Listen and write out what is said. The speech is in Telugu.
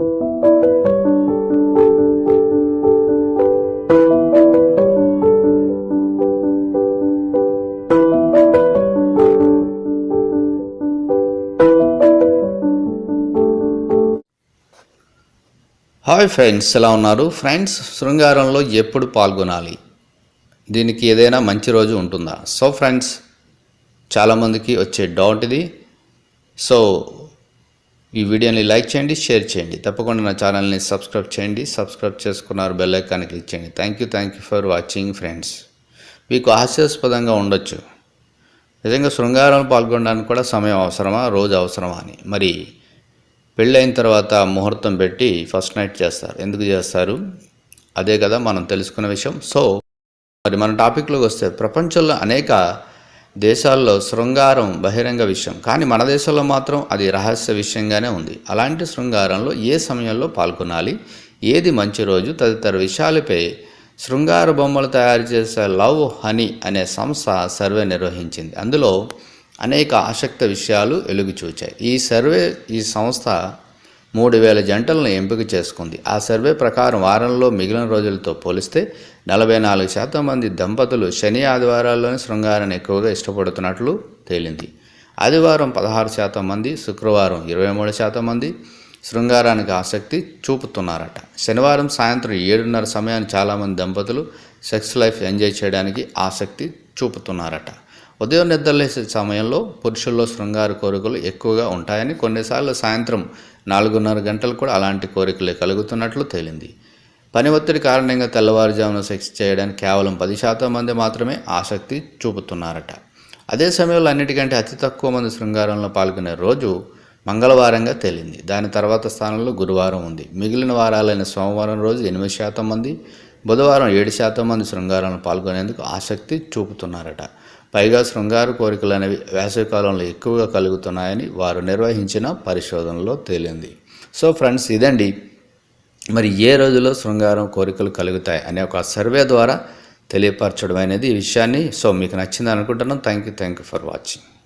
హాయ్ ఫ్రెండ్స్ ఎలా ఉన్నారు? ఫ్రెండ్స్ శృంగారంలో ఎప్పుడు పాల్గొనాలి? దీనికి ఏదైనా మంచి రోజు ఉంటుందా? సో ఫ్రెండ్స్ చాలామందికి వచ్చే డౌట్ ఇది. సో ఈ వీడియోని లైక్ చేయండి షేర్ చేయండి. తప్పకుండా నా ఛానల్ని సబ్స్క్రైబ్ చేయండి. సబ్స్క్రైబ్ చేసుకున్నారు బెల్ ఐకాన్ క్లిక్ చేయండి. Thank you thank you for watching friends మీకు హాస్యాస్పదంగా ఉండొచ్చు. నిజంగా శృంగారంలో పాల్గొనడానికి కూడా సమయం అవసరమా? రోజు అవసరమా అని. మరి పెళ్ళైన తర్వాత ముహూర్తం పెట్టి ఫస్ట్ నైట్ చేస్తారు. ఎందుకు చేస్తారు? అదే కదా మనం తెలుసుకున్న విషయం. సో మరి మన టాపిక్లోకి వస్తే ప్రపంచంలో అనేక దేశాల్లో శృంగారం బహిరంగ విషయం. కానీ మన దేశంలో మాత్రం అది రహస్య విషయంగానే ఉంది. అలాంటి శృంగారంలో ఏ సమయంలో పాల్గొనాలి? ఏది మంచి రోజు? తదితర విషయాలపై శృంగార బొమ్మలు తయారు చేసే లవ్ హనీ అనే సంస్థ సర్వే నిర్వహించింది. అందులో అనేక ఆసక్త విషయాలు వెలుగు చూచాయి ఈ సర్వే ఈ సంస్థ మూడు వేల జంటలను ఎంపిక చేసుకుంది. ఆ సర్వే ప్రకారం వారంలో మిగిలిన రోజులతో పోలిస్తే నలభై నాలుగు శాతం మంది దంపతులు శని ఆదివారాల్లోనే శృంగారాన్ని ఎక్కువగా ఇష్టపడుతున్నట్లు తేలింది. ఆదివారం పదహారు శాతం మంది శుక్రవారం ఇరవై మూడు శాతం మంది శృంగారానికి ఆసక్తి చూపుతున్నారట. శనివారం సాయంత్రం ఏడున్నర సమయాన్ని చాలామంది దంపతులు సెక్స్ లైఫ్ ఎంజాయ్ చేయడానికి ఆసక్తి చూపుతున్నారట. ఉదయం నిద్రలేసే సమయంలో పురుషుల్లో శృంగార కోరికలు ఎక్కువగా ఉంటాయని కొన్నిసార్లు సాయంత్రం నాలుగున్నర గంటలు కూడా అలాంటి కోరికలే కలుగుతున్నట్లు తేలింది. పని ఒత్తిడి కారణంగా తెల్లవారుజామున సెక్స్ చేయడానికి కేవలం పది శాతం మంది మాత్రమే ఆసక్తి చూపుతున్నారట. అదే సమయంలో అన్నిటికంటే అతి తక్కువ మంది శృంగారంలో పాల్గొనే రోజు మంగళవారంగా తేలింది. దాని తర్వాత స్థానంలో గురువారం ఉంది. మిగిలిన వారాలైన సోమవారం రోజు ఎనిమిది శాతం మంది బుధవారం ఏడు శాతం మంది శృంగారంలో పాల్గొనేందుకు ఆసక్తి చూపుతున్నారట. పైగా శృంగార కోరికలు అనేవి వేసవికాలంలో ఎక్కువగా కలుగుతున్నాయని వారు నిర్వహించిన పరిశోధనలో తేలింది. సో ఫ్రెండ్స్ ఇదండి. మరి ఏ రోజులో శృంగారం కోరికలు కలుగుతాయి అనే ఒక సర్వే ద్వారా తెలియపరచడం అనేది ఈ విషయాన్ని. సో మీకు నచ్చింది అనుకుంటున్నాను. Thank you thank you for watching